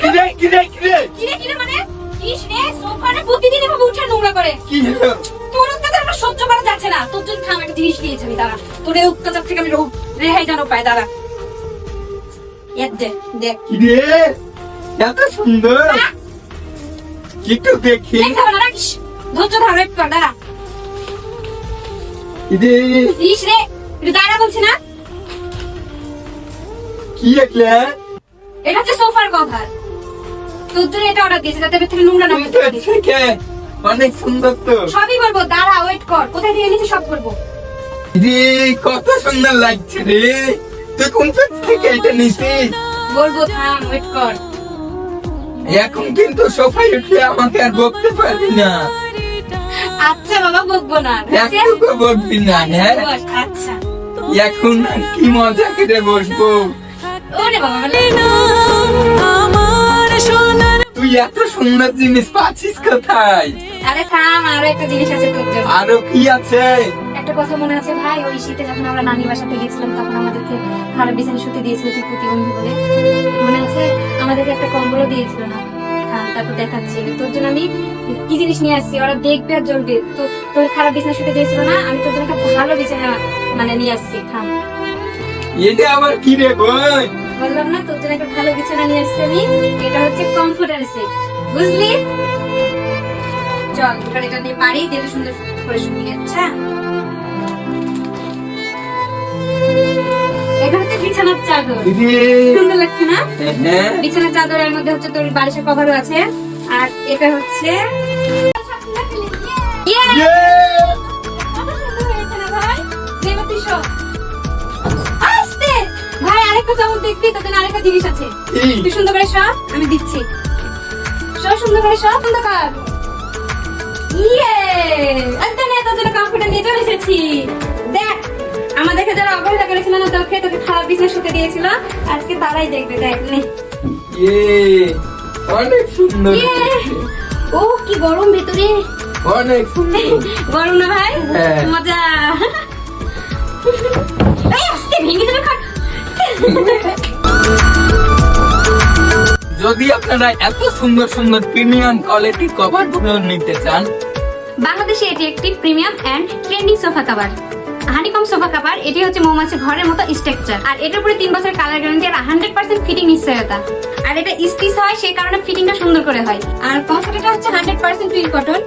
কিরে কিরে কিরে? কিরে কিরে মানে? ইস রে সোফারে প্রতিদিন এভাবে উঠে নোংরা করে? কি তোর অত্যাচার আমার সহ্য করা যাচ্ছে না। তোর জন্য থাম একটা জিনিস নিয়েছি আমি দাঁড়া। তোর এই অত্যাচার থেকে আমি রেহাই যেন পাই দাঁড়া। এক দে দেখ। কিরে? এত সুন্দর। একটু দেখি। ধৈর্য ধর একটু দাঁড়া। কিরে? ইস রে একটু দাঁড়া বলছি না। কি একলে এটা হচ্ছে সোফার কভার তোর জন্য এটা অর্ডার দিয়েছি যাতে থেকে নোংরা না থেকে অনেক সুন্দর তো। সবই বলব দাঁড়া ওয়েট কর কোথায় থেকে নিয়েছি সব করব রে কত সুন্দর লাগছে রে। তুই কোন পেজ থেকে এটা নিছিস? বলব থাম ওয়েট কর। এখন কিন্তু সোফায় উঠলে আমাকে আর বকতে পারবি না। আচ্ছা বাবা বকবো না। বকবি না হ্যাঁ? আচ্ছা। এখন কি মজা করে বসবো? ওরে বাবা মানে তুই এত সুন্দর জিনিস পাচ্ছিস কোথায়? আরে থাম আরও একটা জিনিস আছে তোর জন্য। আরও কি আছে? একটা কথা মনে আছে ভাই ওই শীতে যখন আমরা নানি বাসাতে গেছিলাম তখন আমাদেরকে ভালো বিছানা শুতে দিয়েছিল তুই প্রতিবন্ধী বলে। মনে আছে? আমাদেরকে একটা কম্বলও দিয়েছিল না। তারপর দেখাচ্ছি। তোর জন্য আমি কি জিনিস নিয়ে আসছি? ওরা দেখবে আর জ্বলবে। তো তোর খারাপ বিছানা শুতে দিয়েছিল না? আমি তোর জন্য একটা ভালো বিছানা মানে নিয়ে আসছি থাম। এটা আবার কি রে বই বললাম না তোর জন্য একটা ভালো বিছানা নিয়ে আসছি আমি। এটা হচ্ছে কমফোর্টার সেট বুঝলি? চল এবার এটা নিয়ে বাড়ি দিয়ে সুন্দর করে শুনি আচ্ছা এটা হচ্ছে বিছানার চাদর। সুন্দর লাগছে না? হ্যাঁ বিছানার চাদরের মধ্যে হচ্ছে তোর বালিশের কভারও আছে। আর এটা হচ্ছে আরেকটা চামচ দেখবি জন্য আরেকটা জিনিস আছে। তুই সুন্দর করে সব আমি দিচ্ছি। সব সুন্দর করে সব সুন্দর কর ইয়ে একদম তোর জন্য কম্পিউটার নিয়ে চলে এসেছি। দেখ আমাদেরকে যারা অবহেলা করেছিল না তোকে তোকে খারাপ বিছনা শুতে দিয়েছিল। আজকে তারাই দেখবে দেখ নে। ইয়ে! অনেক সুন্দর ইয়ে! ও কি গরম ভেতরে। অনেক সুন্দর। গরম না ভাই? হ্যাঁ। মজা। এই আস্তে ভেঙে যাবে খাট। যদি আপনারা এত সুন্দর সুন্দর প্রিমিয়াম কোয়ালিটির কভার নিতে চান, বাংলাদেশে এটি একটি premium and trending sofa cover honeycomb sofa cover এটি হচ্ছে মৌমাছি ঘরের মতো স্ট্রাকচার আর এটার উপরে তিন বছর কালার গ্যারান্টি আর হান্ড্রেড পার্সেন্ট ফিটিং নিশ্চয়তা। আর এটা স্টিচ হয়, সেই কারণে ফিটিংটা সুন্দর করে হয়। আর কমফোর্টটা হচ্ছে হান্ড্রেড পার্সেন্ট টুইল কটন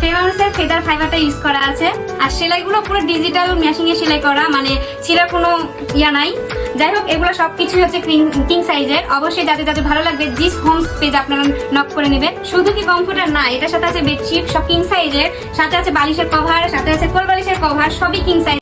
ফেভারসের ফেদার ফাইবারটা ইউজ করা আছে। আর সেলাইগুলো পুরো ডিজিটাল মেশিং এ সেলাই করা মানে ছিলার কোনো ইয়া নাই। যাই হোক, এগুলো সবকিছু হচ্ছে কিং সাইজের অবশ্যই যাতে যাতে ভালো লাগবে জিস হোমস পেজ আপনারা নক করে নেবেন শুধু কি কমফোর্টার না, এটার সাথে আছে বেডশিট সব কিং সাইজের সাথে আছে বালিশের কভার সাথে আছে কোল বালিশের কভার সবই কিং সাইজ